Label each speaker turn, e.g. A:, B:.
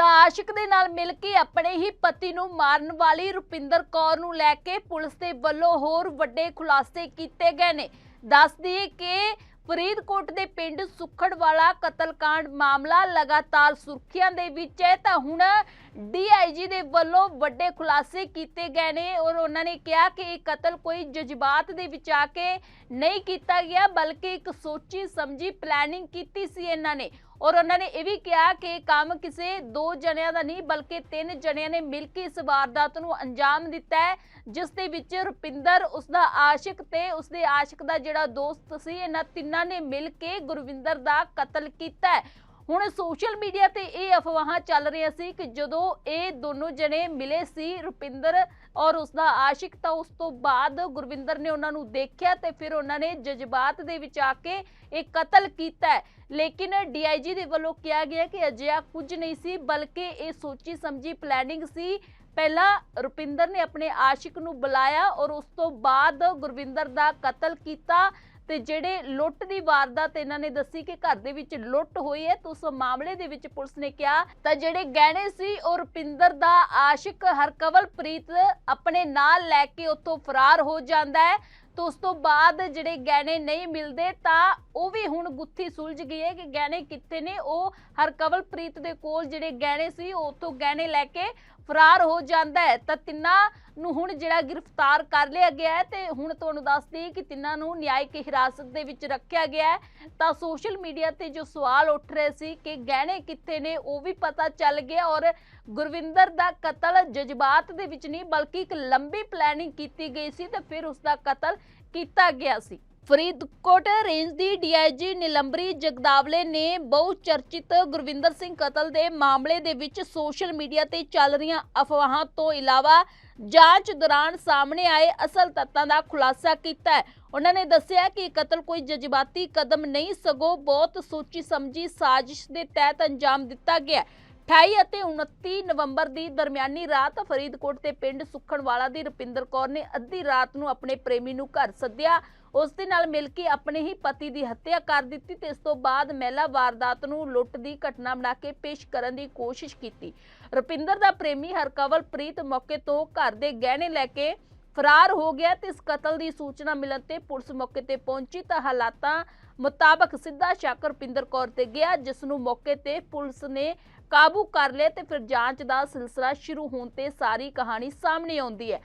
A: ਤਾਂ ਆਸ਼ਿਕ ਦੇ ਨਾਲ ਮਿਲ ਕੇ ਆਪਣੇ ਹੀ ਪਤੀ ਨੂੰ ਮਾਰਨ ਵਾਲੀ ਰੁਪਿੰਦਰ ਕੌਰ ਨੂੰ ਲੈ ਕੇ ਪੁਲਿਸ ਦੇ ਵੱਲੋਂ ਹੋਰ ਵੱਡੇ ਖੁਲਾਸੇ ਕੀਤੇ ਗਏ ਨੇ। ਦੱਸ ਦਈਏ ਕਿ ਫਰੀਦਕੋਟ ਦੇ ਪਿੰਡ ਸੁਖੜਵਾਲਾ ਕਤਲकांड ਮਾਮਲਾ ਲਗਾਤਾਰ ਸੁਰਖੀਆਂ ਦੇ ਵਿੱਚ ਹੈ, ਤਾਂ ਹੁਣ ਡੀਆਈਜੀ ਦੇ ਵੱਲੋਂ ਵੱਡੇ ਖੁਲਾਸੇ ਕੀਤੇ ਗਏ ਨੇ ਔਰ ਉਹਨਾਂ ਨੇ ਕਿਹਾ ਕਿ ਇਹ ਕਤਲ ਕੋਈ ਜਜ਼ਬਾਤ ਦੇ ਵਿੱਚ ਆ ਕੇ ਨਹੀਂ ਕੀਤਾ ਗਿਆ, ਬਲਕਿ ਇੱਕ ਸੋਚੀ ਸਮਝੀ ਪਲੈਨਿੰਗ ਕੀਤੀ ਸੀ ਇਹਨਾਂ ਨੇ। ਔਰ ਉਹਨਾਂ ਨੇ ਇਹ ਵੀ ਕਿਹਾ ਕਿ ਕੰਮ ਕਿਸੇ ਦੋ ਜਣਿਆਂ ਦਾ ਨਹੀਂ, ਬਲਕਿ ਤਿੰਨ ਜਣਿਆਂ ਨੇ ਮਿਲ ਕੇ ਇਸ ਵਾਰਦਾਤ ਨੂੰ ਅੰਜਾਮ ਦਿੱਤਾ ਹੈ, ਜਿਸ ਦੇ ਵਿੱਚ ਰੁਪਿੰਦਰ ਉਸ ਦਾ ਆਸ਼ਿਕ ਤੇ ਉਸ ਦੇ ਆਸ਼ਿਕ ਦਾ ਜਿਹੜਾ ਦੋਸਤ ਸੀ, ਇਹਨਾਂ ਤਿੰਨਾਂ ਨੇ ਮਿਲ ਕੇ ਗੁਰਵਿੰਦਰ ਦਾ ਕਤਲ ਕੀਤਾ ਹੈ। ਹੁਣ ਸੋਸ਼ਲ ਮੀਡੀਆ ਤੇ ਇਹ ਅਫਵਾਹਾਂ ਚੱਲ ਰਹੀਆਂ ਸੀ ਕਿ ਜਦੋਂ ਇਹ ਦੋਨੋਂ ਜਣੇ ਮਿਲੇ ਸੀ ਰੁਪਿੰਦਰ ਔਰ ਉਸ ਦਾ ਆਸ਼ਿਕ, ਤਾਂ ਉਸ ਤੋਂ ਬਾਅਦ ਗੁਰਵਿੰਦਰ ਨੇ ਉਹਨਾਂ ਨੂੰ ਦੇਖਿਆ ਤੇ ਫਿਰ ਉਹਨਾਂ ਨੇ ਜਜ਼ਬਾਤ ਦੇ ਵਿੱਚ ਆ ਕੇ ਇਹ ਕਤਲ ਕੀਤਾ ਹੈ। ਲੇਕਿਨ ਡੀਆਈਜੀ ਦੇ ਵੱਲੋਂ ਕਿਹਾ ਗਿਆ ਕਿ ਅਜਿਹਾ ਕੁਝ ਨਹੀਂ ਸੀ, ਬਲਕਿ ਇਹ ਸੋਚੀ ਸਮਝੀ ਪਲੈਨਿੰਗ ਸੀ। ਪਹਿਲਾਂ ਰੁਪਿੰਦਰ ਨੇ ਆਪਣੇ ਆਸ਼ਿਕ ਨੂੰ ਬੁਲਾਇਆ ਔਰ ਉਸ ਤੋਂ ਬਾਅਦ ਗੁਰਵਿੰਦਰ ਦਾ ਕਤਲ ਕੀਤਾ ਤੇ ਜਿਹੜੇ ਲੁੱਟ ਦੀ ਵਾਰਦਾਤ ਇਹਨਾਂ ਨੇ ਦੱਸੀ ਕਿ ਘਰ ਦੇ ਵਿੱਚ ਲੁੱਟ ਹੋਈ ਹੈ, ਤਾਂ ਉਸ ਮਾਮਲੇ ਦੇ ਵਿੱਚ ਪੁਲਿਸ ਨੇ ਕਿਹਾ, ਤਾਂ ਜਿਹੜੇ ਗਹਿਣੇ ਸੀ ਉਹ ਰੁਪਿੰਦਰ ਦਾ ਆਸ਼ਿਕ ਹਰਕਵਲਪ੍ਰੀਤ ਆਪਣੇ ਨਾਲ ਲੈ ਕੇ ਉੱਥੋਂ ਫਰਾਰ ਹੋ ਜਾਂਦਾ ਹੈ। ਤਾਂ ਉਸ ਤੋਂ ਬਾਅਦ ਜਿਹੜੇ ਗਹਿਣੇ ਨਹੀਂ ਮਿਲਦੇ ਤਾਂ ਉਹ ਵੀ ਹੁਣ ਗੁੱਥੀ ਸੁਲਝ ਗਈ ਹੈ ਕਿ ਗਹਿਣੇ ਕਿੱਥੇ ਨੇ? ਉਹ ਹਰਕਵਲਪ੍ਰੀਤ ਦੇ ਕੋਲ ਜਿਹੜੇ ਗਹਿਣੇ ਸੀ, ਉਹ ਉੱਥੋਂ ਗਹਿਣੇ ਲੈ ਕੇ ਫਰਾਰ ਹੋ ਜਾਂਦਾ ਹੈ। ਤਾਂ ਤਿੰਨਾਂ ਨੂੰ ਹੁਣ ਜਿਹੜਾ ਗ੍ਰਿਫਤਾਰ ਕਰ ਲਿਆ ਗਿਆ ਹੈ ਤੇ ਹੁਣ ਤੁਹਾਨੂੰ ਦੱਸਦੀ ਕਿ ਤਿੰਨਾਂ ਨੂੰ ਨਿਆਇਕ ਹਿਰਾਸਤ ਦੇ ਵਿੱਚ ਰੱਖਿਆ ਗਿਆ ਹੈ। ਤਾਂ ਸੋਸ਼ਲ ਮੀਡੀਆ ਤੇ ਜੋ ਸਵਾਲ ਉੱਠ ਰਹੇ ਸੀ ਕਿ ਗਹਿਣੇ ਕਿੱਥੇ ਨੇ, ਉਹ ਵੀ ਪਤਾ ਚੱਲ ਗਿਆ ਔਰ ਗੁਰਵਿੰਦਰ ਦਾ ਕਤਲ ਜਜ਼ਬਾਤ ਦੇ ਵਿੱਚ ਨਹੀਂ, ਬਲਕਿ ਇੱਕ ਲੰਬੀ ਪਲੈਨਿੰਗ ਕੀਤੀ ਗਈ ਸੀ ਤੇ ਫਿਰ ਉਸ ਦਾ ਕਤਲ ਕੀਤਾ ਗਿਆ ਸੀ ਫਰੀਦਕੋਟ ਰੇਂਜ ਦੀ ਡੀਆਈਜੀ ਨਿਲੰਬਰੀ ਜਗਦਾਵਲੇ ਨੇ ਬਹੁ ਚਰਚਿਤ ਗੁਰਵਿੰਦਰ ਸਿੰਘ ਕਤਲ ਦੇ ਮਾਮਲੇ ਦੇ ਵਿੱਚ ਸੋਸ਼ਲ ਮੀਡੀਆ ਤੇ ਚੱਲ ਰਹੀਆਂ ਅਫਵਾਹਾਂ ਤੋਂ ਇਲਾਵਾ ਜਾਂਚ ਦੌਰਾਨ ਸਾਹਮਣੇ ਆਏ ਅਸਲ ਤੱਤਾਂ ਦਾ ਖੁਲਾਸਾ ਕੀਤਾ ਹੈ ਉਹਨਾਂ ਨੇ ਦੱਸਿਆ ਕਿ ਕਤਲ ਕੋਈ ਜਜ਼ਬਾਤੀ ਕਦਮ ਨਹੀਂ, ਸਗੋਂ ਬਹੁਤ ਸੋਚੀ ਸਮਝੀ ਸਾਜ਼ਿਸ਼ ਦੇ ਤਹਿਤ ਅੰਜਾਮ ਦਿੱਤਾ ਗਿਆ ਹੈ। 28 ਅਤੇ 29 ਨਵੰਬਰ ਦੀ ਦਰਮਿਆਨੀ ਰਾਤ ਫਰੀਦਕੋਟ ਦੇ ਪਿੰਡ ਸੁਖਣਵਾਲਾ ਦੀ ਰੁਪਿੰਦਰ ਕੌਰ ਨੇ ਅੱਧੀ ਰਾਤ ਨੂੰ ਆਪਣੇ ਪ੍ਰੇਮੀ ਨੂੰ ਘਰ ਸੱਦਿਆ। ਉਸ ਦੇ ਨਾਲ ਮਿਲ ਕੇ ਆਪਣੇ ਹੀ ਪਤੀ ਦੀ ਹੱਤਿਆ ਕਰ ਦਿੱਤੀ ਤੇ ਇਸ ਤੋਂ ਬਾਅਦ ਮਹਿਲਾ ਵਾਰਦਾਤ ਨੂੰ ਲੁੱਟ ਦੀ ਘਟਨਾ ਬਣਾ ਕੇ ਪੇਸ਼ ਕਰਨ ਦੀ ਕੋਸ਼ਿਸ਼ ਕੀਤੀ। ਰੁਪਿੰਦਰ ਦਾ ਪ੍ਰੇਮੀ ਹਰਕਵਲਪ੍ਰੀਤ ਮੌਕੇ ਤੋਂ ਘਰ ਦੇ ਗਹਿਣੇ ਲੈ ਕੇ ਫਰਾਰ ਹੋ ਗਿਆ ਤੇ ਇਸ ਕਤਲ ਦੀ ਸੂਚਨਾ ਮਿਲਣ ਤੇ ਪੁਲਿਸ ਮੌਕੇ ਤੇ ਪਹੁੰਚੀ ਤਾਂ ਹਾਲਾਤਾਂ ਮੁਤਾਬਕ ਸਿੱਧਾ ਸ਼ੱਕ ਰੁਪਿੰਦਰ ਕੌਰ ਤੇ ਗਿਆ, ਜਿਸ ਨੂੰ ਮੌਕੇ ਤੇ ਪੁਲਿਸ ਨੇ ਕਾਬੂ ਕਰ ਲਿਆ ਤੇ ਫਿਰ ਜਾਂਚ ਦਾ ਸਿਲਸਿਲਾ ਸ਼ੁਰੂ ਹੋਣ ਤੇ ਸਾਰੀ ਕਹਾਣੀ ਸਾਹਮਣੇ ਆਉਂਦੀ ਹੈ।